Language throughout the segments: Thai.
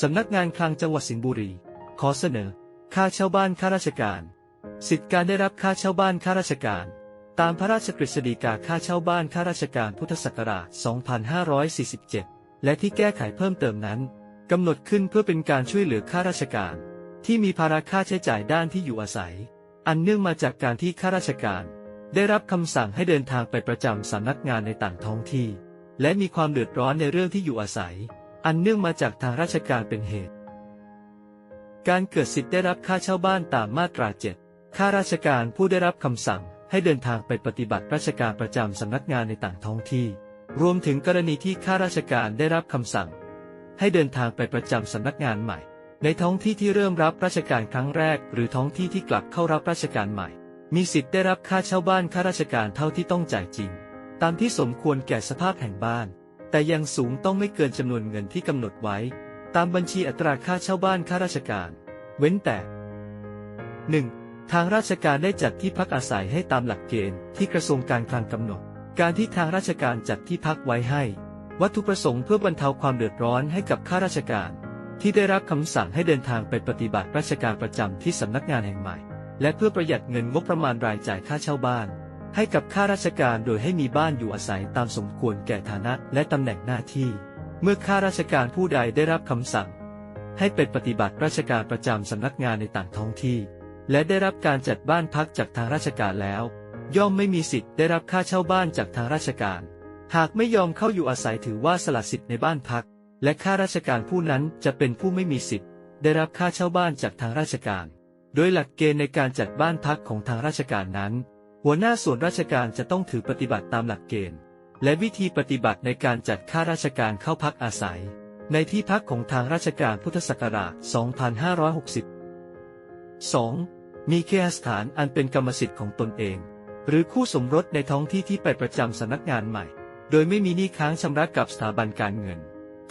สำนักงานคลังจังหวัดสิงห์บุรี ขอเสนอ ค่าเช่าบ้านข้าราชการ สิทธิการได้รับค่าเช่าบ้านข้าราชการ ตามพระราชกฤษฎีกาค่าเช่าบ้านข้าราชการพุทธศักราช 2547 และที่แก้ไขเพิ่มเติมนั้นกำหนดขึ้นเพื่อเป็นการช่วยเหลือข้าราชการ ที่มีภาระค่าใช้จ่ายด้านที่อยู่อาศัย อันเนื่องมาจากการที่ข้าราชการ ได้รับคำสั่งให้เดินทางไปประจำสำนักงานในต่างท้องที่ และมีความเดือดร้อนในเรื่องที่อยู่อาศัย อันเนื่องมาจากทางราชการเป็นเหตุ การเกิดสิทธิ์ได้รับค่าเช่าบ้านตามมาตรา7ข้าราชการผู้ได้รับคำสั่งให้เดินทางไปปฏิบัติราชการประจำสำนักงานในต่างท้องที่ รวมถึงกรณีที่ข้าราชการได้รับคำสั่ง ให้เดินทางไปประจำสำนักงานใหม่ ในท้องที่ที่เริ่มรับราชการครั้งแรก หรือท้องที่ที่กลับเข้ารับราชการใหม่ มีสิทธิ์ได้รับค่าเช่าบ้านข้าราชการเท่าที่ต้องจ่ายจริง ตามที่สมควรแก่สภาพแห่งบ้าน แต่ยังสูงต้องไม่เกินจำนวนเงินที่กำหนดไว้ ตามบัญชีอัตราค่าเช่าบ้านข้าราชการ เว้นแต่ 1. ทางราชการได้จัดที่พักอาศัยให้ตามหลักเกณฑ์ที่กระทรวงการคลังกำหนด การที่ทางราชการจัดที่พักไว้ให้ วัตถุประสงค์เพื่อบรรเทาความเดือดร้อนให้กับข้าราชการ ที่ได้รับคำสั่งให้เดินทางไปปฏิบัติราชการประจำที่สำนักงานแห่งใหม่ และเพื่อประหยัดเงินงบประมาณรายจ่ายค่าเช่าบ้าน ให้กับข้าราชการโดยให้มีบ้านอยู่อาศัยตามสมควรแก่ฐานะและตำแหน่งหน้าที่ เมื่อข้าราชการผู้ใดได้รับคำสั่ง ให้เป็นปฏิบัติราชการประจำสำนักงานในต่างท้องที่ และได้รับการจัดบ้านพักจากทางราชการแล้ว ย่อมไม่มีสิทธิ์ได้รับค่าเช่าบ้านจากทางราชการ หากไม่ยอมเข้าอยู่อาศัยถือว่าสละสิทธิ์ในบ้านพัก และข้าราชการผู้นั้นจะเป็นผู้ไม่มีสิทธิ์ ได้รับค่าเช่าบ้านจากทางราชการ โดยหลักเกณฑ์ในการจัดบ้านพักของทางราชการนั้น หัวหน้าส่วนราชการจะต้องถือปฏิบัติตามหลักเกณฑ์ และวิธีปฏิบัติในการจัดข้าราชการเข้าพักอาศัย ในที่พักของทางราชการพุทธศักราช 2560 2. มีเคหสถานอันเป็นกรรมสิทธิ์ของตนเอง หรือคู่สมรสในท้องที่ที่ไปประจำสำนักงานใหม่ โดยไม่มีหนี้ค้างชำระกับสถาบันการเงิน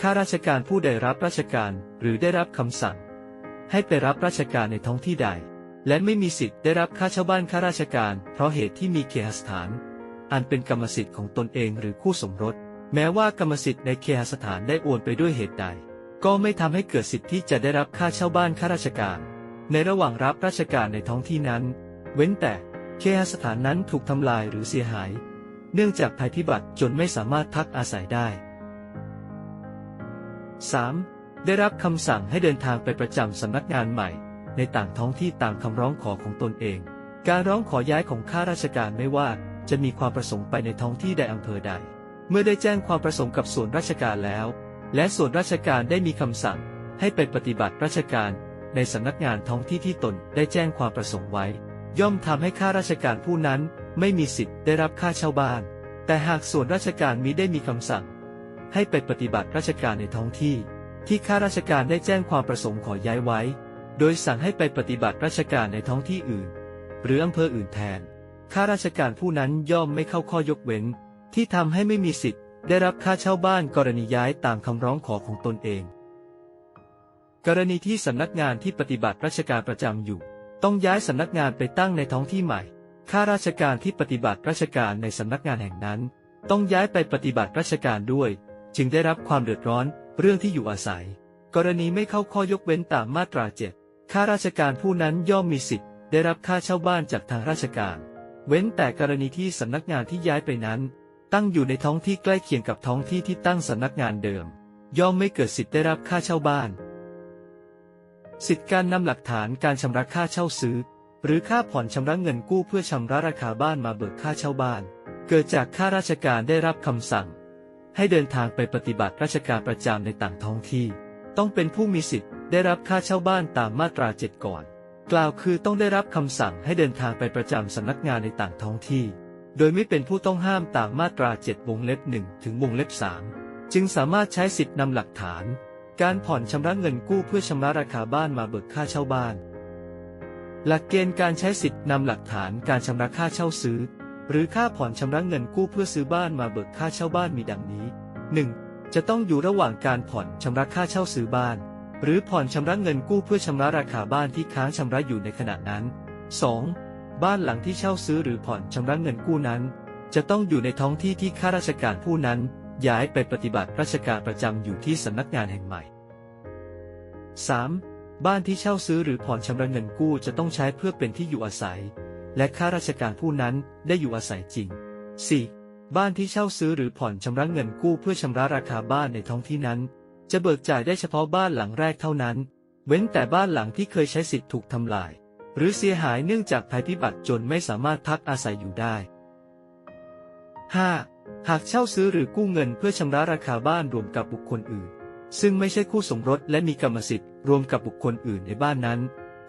ข้าราชการผู้ใดรับราชการหรือได้รับคำสั่ง ให้ไปรับราชการในท้องที่ใด และไม่มีสิทธิ์ได้รับค่าเช่าบ้านข้าราชการ เพราะเหตุที่มีเคหสถาน อันเป็นกรรมสิทธิ์ของตนเองหรือคู่สมรส แม้ว่ากรรมสิทธิ์ในเคหสถานได้โอนไปด้วยเหตุใด ก็ไม่ทำให้เกิดสิทธิ์ที่จะได้รับค่าเช่าบ้านข้าราชการ ในระหว่างรับราชการในท้องที่นั้น เว้นแต่เคหสถานนั้นถูกทำลายหรือเสียหาย เนื่องจากภัยพิบัติจนไม่สามารถพักอาศัยได้ 3. ได้รับคำสั่งให้เดินทางไปประจำสำนักงานใหม่ ในต่างท้องที่ตามคำร้องขอของตนเอง การร้องขอย้ายของข้าราชการไม่ว่าจะมีความประสงค์ไปในท้องที่ใดอำเภอใด เมื่อได้แจ้งความประสงค์กับส่วนราชการแล้ว และส่วนราชการได้มีคำสั่ง ให้ไปปฏิบัติราชการในสำนักงานท้องที่ที่ตนได้แจ้งความประสงค์ไว้ ย่อมทำให้ข้าราชการผู้นั้นไม่มีสิทธิ์ได้รับค่าเช่าบ้าน แต่หากส่วนราชการมิได้มีคำสั่ง ให้ไปปฏิบัติราชการในท้องที่ ที่ข้าราชการได้แจ้งความประสงค์ขอย้ายไว้ โดยสั่งให้ไปปฏิบัติราชการในท้องที่อื่น หรืออำเภออื่นแทน ข้าราชการผู้นั้นย่อมไม่เข้าข้อยกเว้น ที่ทำให้ไม่มีสิทธิ์ ได้รับค่าเช่าบ้านกรณีย้ายตามคำร้องขอของตนเอง กรณีที่สำนักงานที่ปฏิบัติราชการประจำอยู่ ต้องย้ายสำนักงานไปตั้งในท้องที่ใหม่ ข้าราชการที่ปฏิบัติราชการในสำนักงานแห่งนั้น ต้องย้ายไปปฏิบัติราชการด้วย จึงได้รับความเดือดร้อนเรื่องที่อยู่อาศัย กรณีไม่เข้าข้อยกเว้นตามมาตราเจ็ด ข้าราชการผู้นั้นย่อมมีสิทธิ์ ได้รับค่าเช่าบ้านจากทางราชการ เว้นแต่กรณีที่สำนักงานที่ย้ายไปนั้น ตั้งอยู่ในท้องที่ใกล้เคียงกับท้องที่ที่ตั้งสำนักงานเดิม ย่อมไม่เกิดสิทธิ์ได้รับค่าเช่าบ้าน สิทธิการนำหลักฐานการชำระค่าเช่าซื้อ หรือค่าผ่อนชำระเงินกู้เพื่อชำระราคาบ้านมาเบิกค่าเช่าบ้าน เกิดจากข้าราชการได้รับคำสั่ง ให้เดินทางไปปฏิบัติราชการประจำในต่างท้องที่ ต้องเป็นผู้มีสิทธิ์ ได้รับค่าเช่าบ้านตามมาตราเจ็ดก่อน กล่าวคือต้องได้รับคำสั่งให้เดินทางไปประจำสำนักงานในต่างท้องที่ โดยไม่เป็นผู้ต้องห้ามตามมาตรา 7 วงเล็บ 1 ถึงวงเล็บ 3 จึงสามารถใช้สิทธินำหลักฐาน การผ่อนชำระเงินกู้เพื่อชำระราคาบ้านมาเบิกค่าเช่าบ้าน หลักเกณฑ์การใช้สิทธินำหลักฐานการชำระค่าเช่าซื้อ หรือค่าผ่อนชำระเงินกู้เพื่อซื้อบ้านมาเบิกค่าเช่าบ้านมีดังนี้ 1. จะต้องอยู่ระหว่างการผ่อนชำระค่าเช่าซื้อบ้าน หรือผ่อนชำระเงินกู้เพื่อชำระราคาบ้านที่ค้างชำระอยู่ในขณะนั้น 2. บ้านหลังที่เช่าซื้อหรือผ่อนชำระเงินกู้นั้น จะต้องอยู่ในท้องที่ที่ข้าราชการผู้นั้น ย้ายไปปฏิบัติราชการประจำอยู่ที่สำนักงานแห่งใหม่ 3. บ้านที่เช่าซื้อหรือผ่อนชำระเงินกู้จะต้องใช้เพื่อเป็นที่อยู่อาศัย และข้าราชการผู้นั้นได้อยู่อาศัยจริง 4. บ้านที่เช่าซื้อหรือผ่อนชำระเงินกู้เพื่อชำระราคาบ้านในท้องที่นั้น จะเบิกจ่ายได้เฉพาะบ้านหลังแรกเท่านั้น เว้นแต่บ้านหลังที่เคยใช้สิทธิ์ถูกทำลาย หรือเสียหายเนื่องจากภัยพิบัติจนไม่สามารถพักอาศัยอยู่ได้ 5. หากเช่าซื้อหรือกู้เงินเพื่อชำระราคาบ้านรวมกับบุคคลอื่น ซึ่งไม่ใช่คู่สมรสและมีกรรมสิทธิ์รวมกับบุคคลอื่นในบ้านนั้น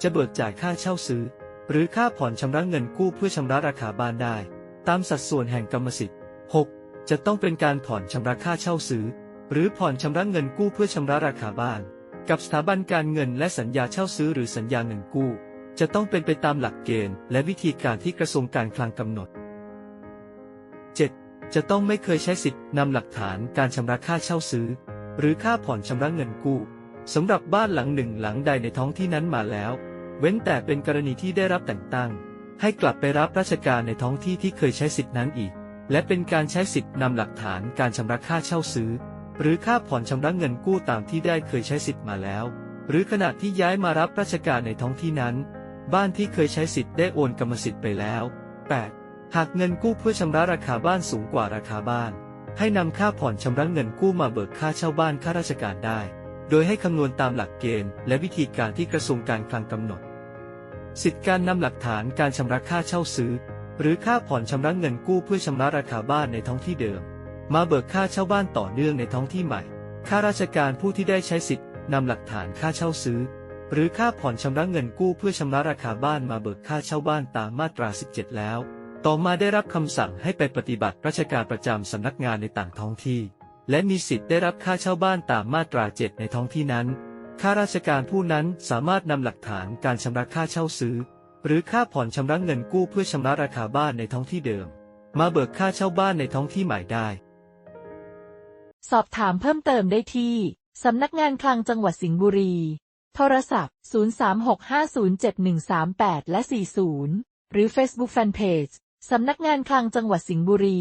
จะเบิกจ่ายค่าเช่าซื้อ หรือค่าผ่อนชำระเงินกู้เพื่อชำระราคาบ้านได้ ตามสัดส่วนแห่งกรรมสิทธิ์ 6. จะต้องเป็นการผ่อนชำระค่าเช่าซื้อ หรือผ่อนชำระเงินกู้เพื่อชำระราคาบ้าน กับสถาบันการเงินและสัญญาเช่าซื้อหรือสัญญาเงินกู้ จะต้องเป็นไปตามหลักเกณฑ์ และวิธีการที่กระทรวงการคลังกำหนด 7. จะต้องไม่เคยใช้สิทธินำหลักฐานการชำระค่าเช่าซื้อ หรือค่าผ่อนชำระเงินกู้สำหรับบ้านหลังหนึ่งหลังใดในท้องที่นั้นมาแล้ว เว้นแต่เป็นกรณีที่ได้รับแต่งตั้ง ให้กลับไปรับราชการในท้องที่ที่เคยใช้สิทธินั้นอีก และเป็นการใช้สิทธินำหลักฐานการชำระค่าเช่าซื้อ หรือค่าผ่อนชำระเงินกู้ตามที่ได้เคยใช้สิทธิ์มาแล้ว หรือขณะที่ย้ายมารับราชการในท้องที่นั้น บ้านที่เคยใช้สิทธิ์ได้โอนกรรมสิทธิ์ไปแล้ว 8. หากเงินกู้เพื่อชำระราคาบ้านสูงกว่าราคาบ้าน ให้นำค่าผ่อนชำระเงินกู้มาเบิกค่าเช่าบ้านข้าราชการได้ โดยให้คำนวณตามหลักเกณฑ์และวิธีการที่กระทรวงการคลังกำหนด สิทธิการนำหลักฐานการชำระค่าเช่าซื้อ หรือค่าผ่อนชำระเงินกู้เพื่อชำระราคาบ้านในท้องที่เดิม มาเบิกค่าเช่าบ้านต่อเนื่องในท้องที่ใหม่ ข้าราชการผู้ที่ได้ใช้สิทธิ์นำหลักฐานค่าเช่าซื้อ หรือค่าผ่อนชำระเงินกู้เพื่อชำระราคาบ้านมาเบิกค่าเช่าบ้านตามมาตรา 17 แล้ว ต่อมาได้รับคำสั่งให้ไปปฏิบัติราชการประจำสำนักงานในต่างท้องที่ และมีสิทธิ์ได้รับค่าเช่าบ้านตามมาตรา 7 ในท้องที่นั้น ข้าราชการผู้นั้นสามารถนำหลักฐานการชำระค่าเช่าซื้อ หรือค่าผ่อนชำระเงินกู้เพื่อชำระราคาบ้านในท้องที่เดิม มาเบิกค่าเช่าบ้านในท้องที่ใหม่ได้ สอบถามเพิ่มเติมได้ที่ สำนักงานคลังจังหวัดสิงห์บุรี โทรศัพท์ 0365071138 และ 40 หรือ Facebook Fanpage สำนักงานคลังจังหวัดสิงห์บุรี